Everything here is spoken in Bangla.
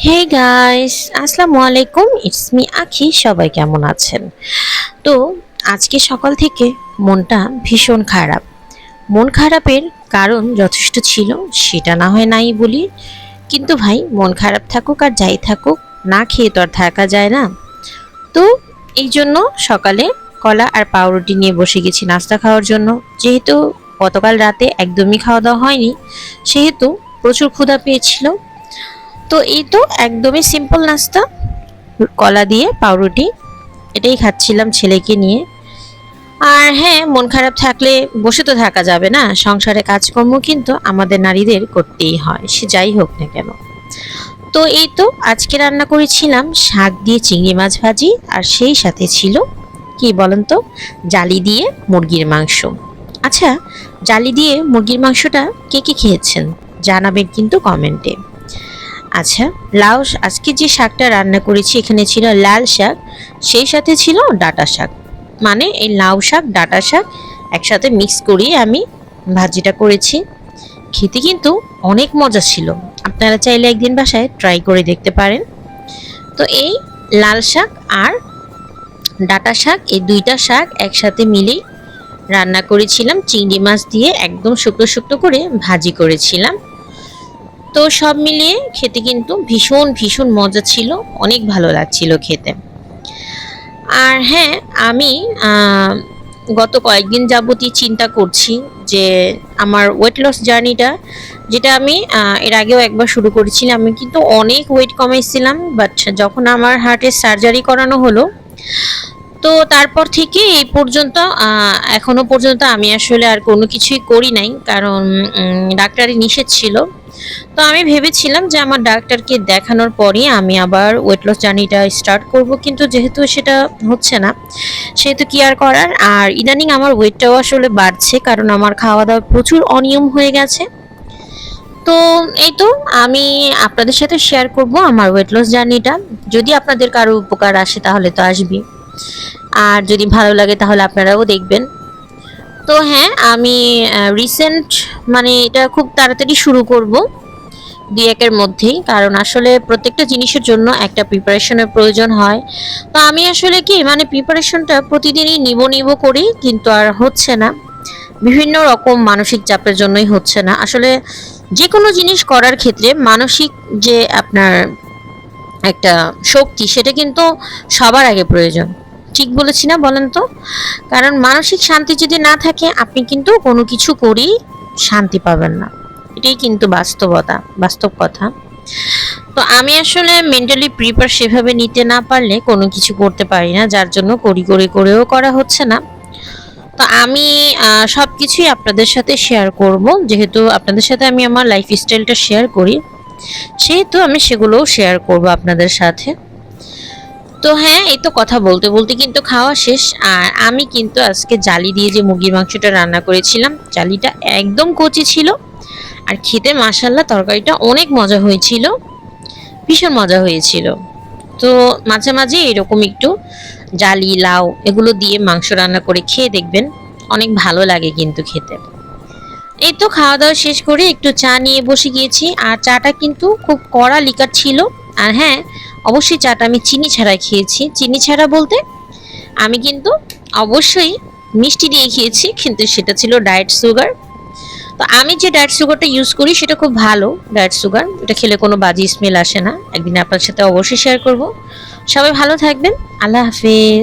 হে গাইস আসসালামু আলাইকুম ইটস মি আখি সবাই কেমন আছেন? তো, আজকে সকাল থেকে মনটা ভীষণ খারাপ। মন খারাপের কারণ যথেষ্ট ছিল, সেটা না হয় নাই বলি। কিন্তু ভাই, মন খারাপ থাকুক আর যাই থাকুক, না খেয়ে তো আর থাকা যায় না। তো, এই জন্য সকালে কলা আর পাউরুটি নিয়ে বসে গেছি নাস্তা খাওয়ার জন্য। যেহেতু গতকাল রাতে একদমই খাওয়া দাওয়া হয়নি, সেহেতু প্রচুর ক্ষুধা পেয়েছিল। তো এই তো একদমই সিম্পল নাস্তা। কলা দিয়ে পাউরুটি, এটাই খাচ্ছিলাম ছেলেকে নিয়ে। আর হ্যাঁ মন খারাপ থাকলে বসে তো থাকা যাবে না, সংসারে কাজকর্ম কিন্তু আমাদের নারীদের করতেই হয়, সে যাই হোক না কেন। তো এই তো আজকে রান্না করেছিলাম শাক দিয়ে চিংড়ি মাছ ভাজি, আর সেই সাথে ছিল, কি বলেন তো, জালি দিয়ে মুরগির মাংস। আচ্ছা জালি দিয়ে মুরগির মাংসটা কে কে খেয়েছেন? জানাবেন কিন্তু কমেন্টে। আচ্ছা লাউ আজকে যে শাকটা রান্না করেছি, এখানে ছিল লাল শাক, সেই সাথে ছিল ডাটা শাক। মানে এই লাউ শাক, ডাটা শাক একসাথে মিক্স করিয়ে আমি ভাজিটা করেছি। খেতে কিন্তু অনেক মজা ছিল। আপনারা চাইলে একদিন বাসায় ট্রাই করে দেখতে পারেন। তো এই লাল শাক আর ডাটা শাক, এই দুইটা শাক একসাথে মিলেই রান্না করেছিলাম। চিংড়ি মাছ দিয়ে একদম শুকনো শুকনো করে ভাজি করেছিলাম। তো সব মিলিয়ে খেতে কিন্তু ভীষণ ভীষণ মজা ছিল। অনেক ভালো লাগছিল খেতে। আর হ্যাঁ আমি গত কয়েকদিন যাবতই চিন্তা করছি যে আমার ওয়েট লস জার্নিটা যেটা আমি এর আগেও একবার শুরু করেছিলাম। আমি কিন্তু অনেক ওয়েট কমাইছিলাম বাট যখন আমার হার্টের সার্জারি করানো হলো তো তারপর থেকে এই পর্যন্ত আহ, এখনও পর্যন্ত আমি আসলে আর কোনো কিছুই করি নাই। কারণ ডাক্তারি নিষেধ ছিল। তো আমি ভেবেছিলাম যে আমার ডাক্তারকে দেখানোর পরই আমি আবার ওয়েট লস জার্নিটা স্টার্ট করব, কিন্তু যেহেতু সেটা হচ্ছে না, সেহেতু কি আর করার? আর ইদানিং আমার ওয়েটটাও আসলে বাড়ছে, কারণ আমার খাওয়া দাওয়া প্রচুর অনিয়ম হয়ে গেছে। তো এই তো আমি আপনাদের সাথে শেয়ার করব আমার ওয়েট লস জার্নিটা যদি আপনাদের কারও উপকার আসে তাহলে তো আসবেই। আর যদি ভালো লাগে তাহলে আপনারাও দেখবেন। তো হ্যাঁ আমি রিসেন্ট মানে এটা খুব তাড়াতাড়ি শুরু করব দুই একের মধ্যেই। কারণ আসলে প্রত্যেকটা জিনিসের জন্য একটা প্রিপারেশনের প্রয়োজন হয়। তো আমি আসলে কি মানে প্রিপারেশনটা প্রতিদিনই নিব নিব করি, কিন্তু আর হচ্ছে না। বিভিন্ন রকম মানসিক চাপের জন্যই হচ্ছে না। আসলে যে কোনো জিনিস করার ক্ষেত্রে মানসিক যে আপনার একটা শক্তি, সেটা কিন্তু সবার আগে প্রয়োজন। ঠিক বলেছি না বলেন তো? কারণ মানসিক শান্তি যদি না থাকে, আপনি কিন্তু কোনো কিছু করেই শান্তি পাবেন না। এটাই কিন্তু বাস্তবতা, বাস্তব কথা। তো আমি আসলে মেন্টালি প্রিপেয়ার সেভাবে নিতে না পারলে কোনো কিছু করতে পারি না, যার জন্য করি করে করেও করা হচ্ছে না। তো আমি সব কিছুই আপনাদের সাথে শেয়ার করব। যেহেতু আপনাদের সাথে আমি আমার লাইফ স্টাইলটা শেয়ার করি, সেহেতু আমি সেগুলোও শেয়ার করব আপনাদের সাথে। তো হ্যাঁ এই তো কথা বলতে বলতে কিন্তু খাওয়া শেষ। আর আমি কিন্তু আজকে জালি দিয়ে যে মুরগির মাংসটা রান্না করেছিলাম, জালিটা একদম কচি ছিল। আর খেতে মাসাল্লাহ তরকারিটা অনেক মজা হয়েছিল, ভীষণ মজা হয়েছিল। তো মাঝে মাঝে এরকম একটু জালি, লাউ এগুলো দিয়ে মাংস রান্না করে খেয়ে দেখবেন, অনেক ভালো লাগে কিন্তু খেতে। এই তো খাওয়া দাওয়া শেষ করে একটু চা নিয়ে বসে গিয়েছি। আর চাটা কিন্তু খুব কড়া লিকার ছিল। আর হ্যাঁ অবশ্যই চাটা আমি চিনি ছাড়া খেয়েছি। চিনি ছাড়া বলতে আমি কিন্তু অবশ্যই মিষ্টি দিয়ে খেয়েছি, কিন্তু সেটা ছিল ডায়েট সুগার তো আমি যে ডায়েট সুগারটা ইউজ করি সেটা খুব ভালো ডায়েট সুগার এটা খেলে কোনো বাজে স্মেল আসে না। একদিন আপনার সাথে অবশ্যই শেয়ার করব। সবাই ভালো থাকবেন। আল্লাহ হাফেজ।